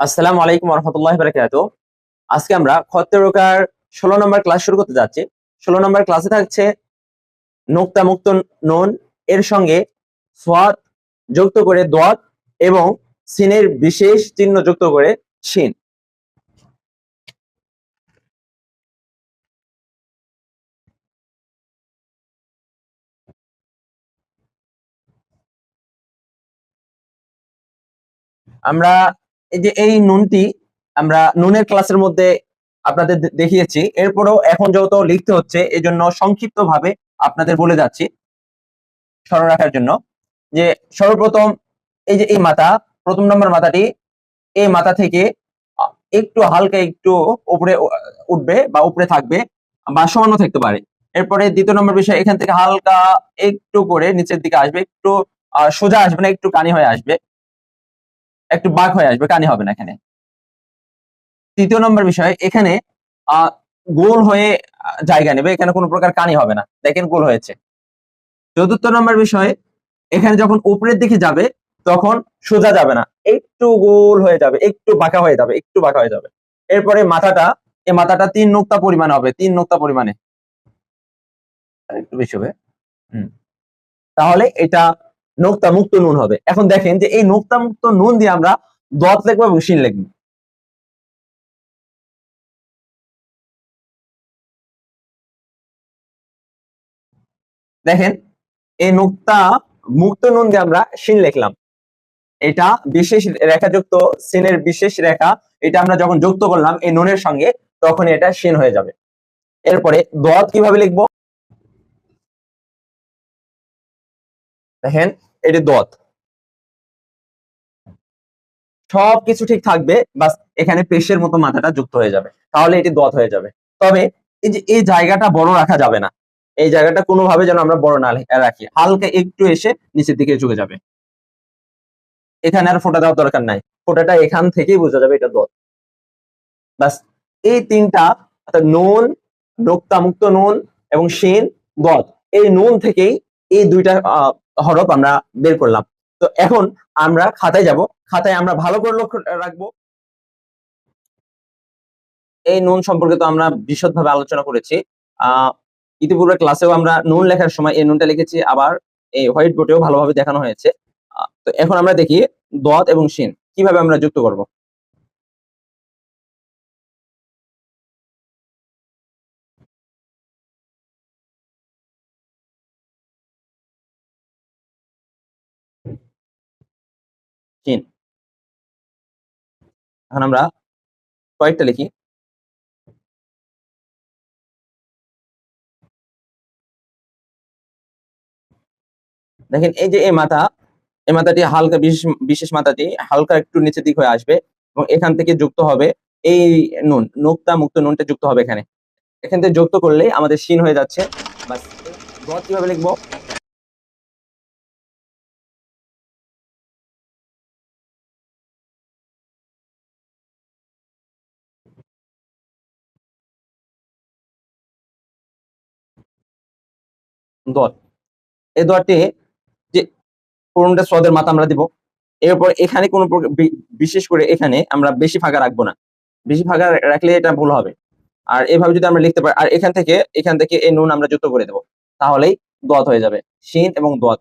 আসসালামু আলাইকুম রহমতুল্লাহ বারাকাতু আজকে আমরা খত্তেরকার ষোলো নম্বর ক্লাস শুরু করতে যাচ্ছি। ষোলো নম্বর ক্লাসে থাকছে নোক্তা মুক্ত নুন, এর সঙ্গে সোয়াদ যুক্ত করে দোয়াত এবং সিনের বিশেষ চিহ্ন যুক্ত করে শিন। আমরা যে এই নুনটি আমরা নুনের ক্লাসের মধ্যে আপনাদের দেখিয়েছি। এরপরেও এখন যেহেতু লিখতে হচ্ছে এই জন্য সংক্ষিপ্ত ভাবে আপনাদের বলে যাচ্ছি স্মরণ রাখার জন্য যে সর্বপ্রথম এই যে এই মাথা, প্রথম নম্বর মাথাটি এই মাথা থেকে একটু হালকা একটু উপরে উঠবে বা উপরে থাকবে বা সমান্য থাকতে পারে। এরপরে দ্বিতীয় নম্বর বিষয়, এখান থেকে হালকা একটু করে নিচের দিকে আসবে, একটু সোজা আসবে না, একটু কানি হয়ে আসবে। একটু বাঁক হয়ে আসবে কানি হবে না এখানে। তৃতীয় নম্বর বিষয়, এখানে গোল হয়ে জায়গা নেবে, এখানে কোনো প্রকার কানি হবে না। দেখেন, গোল হয়েছে। চতুর্থ নম্বর বিষয়, এখানে যখন উপরের দিকে যাবে, তখন সোজা যাবে না। একটু গোল হয়ে যাবে, একটু বাঁকা হয়ে যাবে, একটু বাঁকা হয়ে যাবে। এরপরে মাথাটা এই মাথাটা তিন নোক্তা পরিমাণে হবে, তিন নোক্তা পরিমাণে। একটু বেশি হবে। তাহলে এটা নোক্তা মুক্ত নুন হবে। এখন দেখেন যে এই নোক্তা মুক্ত নুন দিয়ে আমরা দত লিখব এবং শিন লিখব। দেখেন, এই নোক্তা মুক্ত নুন দিয়ে আমরা শিন লিখলাম। এটা বিশেষ রেখাযুক্ত, সিনের বিশেষ রেখা, এটা আমরা যখন যুক্ত করলাম এই নুনের সঙ্গে তখন এটা শিন হয়ে যাবে। এরপরে দত কীভাবে লিখব? দেখেন, এটি দত সব কিছু ঠিক থাকবে, বাস এখানে পেশের মতো মাথাটা যুক্ত হয়ে যাবে। তাহলে এটি দত হয়ে যাবে। তবে এই যে, এই জায়গাটা বড় রাখা যাবে না। এই জায়গাটা কোনোভাবে যেন আমরা বড় না রাখি। হালকা একটু এসে নিচের দিকে ঝুঁকে যাবে। এখানে আর ফোটা দেওয়ার দরকার নাই। ফোটাটা এখান থেকেই বোঝা যাবে এটা দত বাস এই তিনটা, অর্থাৎ নুন নোক্তা মুক্ত নুন এবং শিন দত এই নুন থেকেই এই দুইটা হরফ আমরা বের করলাম। তো এখন আমরা খাতায় যাব। খাতায় আমরা ভালো করে লক্ষ্য রাখব। এই নুন সম্পর্কে তো আমরা বিশদভাবে আলোচনা করেছি। আহ ইতিপূর্বে ক্লাসেও আমরা নুন লেখার সময় এই নুনটা লিখেছি, আবার এই হোয়াইট বোর্ডেও ভালোভাবে দেখানো হয়েছে। তো এখন আমরা দেখি দত এবং শিন। কীভাবে আমরা যুক্ত করব? এখন আমরা কয়েকটা লিখি। দেখেন, এই যে এই মাথা, এই মাথাটি হালকা বিশেষ বিশেষ মাথাটি হালকা একটু নিচের দিক হয়ে আসবে এবং এখান থেকে যুক্ত হবে এই নুন, নোক্তা মুক্ত নুনটা যুক্ত হবে এখানে। এখান থেকে যুক্ত করলেই আমাদের শিন হয়ে যাচ্ছে। গদ কীভাবে লিখব? দত এই দরটি যে কোনটা সদের মাথা আমরা দিব, এরপর এখানে কোনো বিশেষ করে এখানে আমরা বেশি ফাঁকা রাখব না। বেশি ফাঁকা রাখলে এটা ভুল হবে। আর এভাবে যদি আমরা লিখতে পারি, আর এখান থেকে এখান থেকে এই নুন আমরা যুক্ত করে দেবো, তাহলেই দোয়াত হয়ে যাবে। শিন এবং দোয়াত।